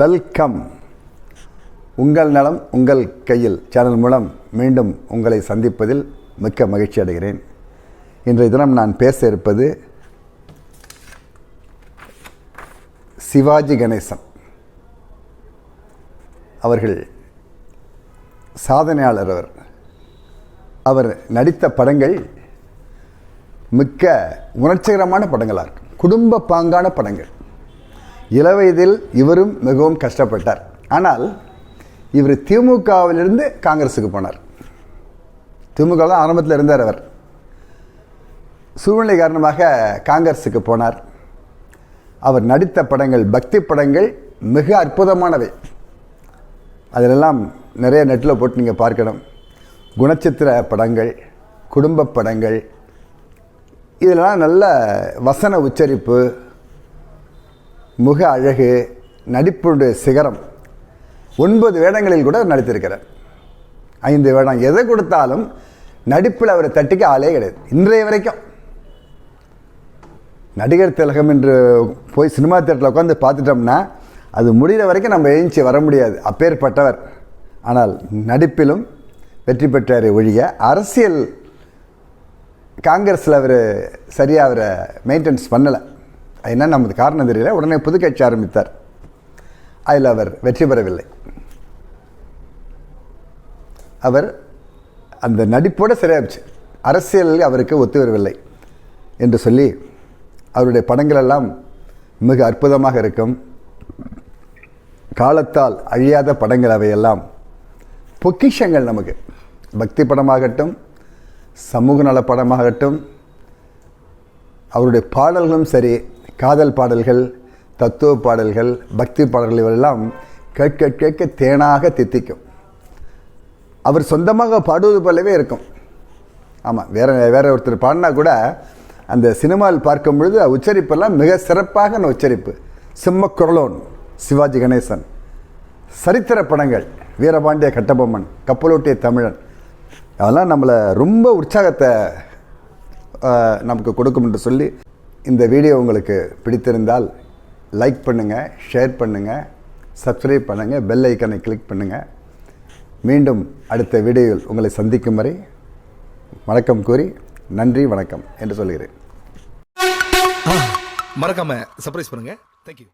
Welcome உங்கள் நலம் உங்கள் கையில். சேனல் மூலம் மீண்டும் உங்களை சந்திப்பதில் மிக்க மகிழ்ச்சி அடைகிறேன். இன்றைய தினம் நான் பேச இருப்பது சிவாஜி கணேசன் அவர்கள் சாதனையாளர் அவர். அவர் நடித்த படங்கள் மிக்க உணர்ச்சிகரமான படங்களாக இருக்கும். குடும்ப பாங்கான படங்கள். இளவயதில் இவரும் மிகவும் கஷ்டப்பட்டார். ஆனால் இவர் திமுகவிலிருந்து காங்கிரஸுக்கு போனார். திமுக தான் ஆரம்பத்தில் இருந்தார் அவர். சூழ்நிலை காரணமாக காங்கிரஸுக்கு போனார். அவர் நடித்த படங்கள் பக்தி படங்கள் மிக அற்புதமானவை. அதிலெல்லாம் நிறைய நெட்டில் போட்டு நீங்கள் பார்க்கணும். குணச்சித்திர படங்கள் குடும்ப படங்கள் இதெல்லாம் நல்ல வசன உச்சரிப்பு முக அழகு நடிப்புடைய சிகரம் ஒன்பது வேடங்களில் கூட அவர் நடித்திருக்கிறார். ஐந்து வேடம் எதை கொடுத்தாலும் நடிப்பில் அவரை தட்டிக்க ஆளே கிடையாது. இன்றைய வரைக்கும் நடிகர் திலகம் என்று போய் சினிமா தேட்டரில் உட்காந்து பார்த்துட்டோம்னா அது முடிகிற வரைக்கும் நம்ம எழுந்துச்சி வர முடியாது. அப்பேற்பட்டவர். ஆனால் நடிப்பிலும் வெற்றி பெற்றார் ஒழிய அரசியல் காங்கிரஸில் அவர் சரியாக அவரை மெயின்டெனன்ஸ் பண்ணலை. என்ன நமது காரணம் தெரியல. உடனே புதுக்கட்சி ஆரம்பித்தார். அதில் அவர் வெற்றி பெறவில்லை. அவர் அந்த நடிப்போடு சரியாச்சு அரசியலில் அவருக்கு ஒத்து வரவில்லை என்று சொல்லி அவருடைய படங்கள் எல்லாம் மிக அற்புதமாக இருக்கும். காலத்தால் அழியாத படங்கள் அவையெல்லாம் பொக்கிஷங்கள் நமக்கு. பக்தி படமாகட்டும் சமூக நல படமாகட்டும் அவருடைய பாடல்களும் சரி காதல் பாடல்கள் தத்துவ பாடல்கள் பக்தி பாடல்கள் இவெல்லாம் கேட்க கேட்க தேனாக தித்திக்கும். அவர் சொந்தமாக பாடுவது போலவே இருக்கும். ஆமாம் வேற வேற ஒருத்தர் பாடினா கூட அந்த சினிமாவில் பார்க்கும் பொழுது உச்சரிப்பெல்லாம் மிக சிறப்பாக உச்சரிப்பு. சிம்ம குரலோன் சிவாஜி கணேசன். சரித்திர படங்கள். வீரபாண்டிய கட்டபொம்மன் கப்பலோட்டிய தமிழன். அதெல்லாம் நம்மளை ரொம்ப உற்சாகத்தை நமக்கு கொடுக்கும் என்று சொல்லி இந்த வீடியோ உங்களுக்கு பிடித்திருந்தால் லைக் பண்ணுங்கள் ஷேர் பண்ணுங்கள் சப்ஸ்கிரைப் பண்ணுங்கள் பெல் ஐக்கனை கிளிக் பண்ணுங்கள் மீண்டும் அடுத்த வீடியோவில் உங்களை சந்திக்கும் வரை வணக்கம் கூறி நன்றி வணக்கம் என்று சொல்கிறேன். மறக்காமல் சர்ப்ரைஸ் பண்ணுங்கள் தேங்க்யூ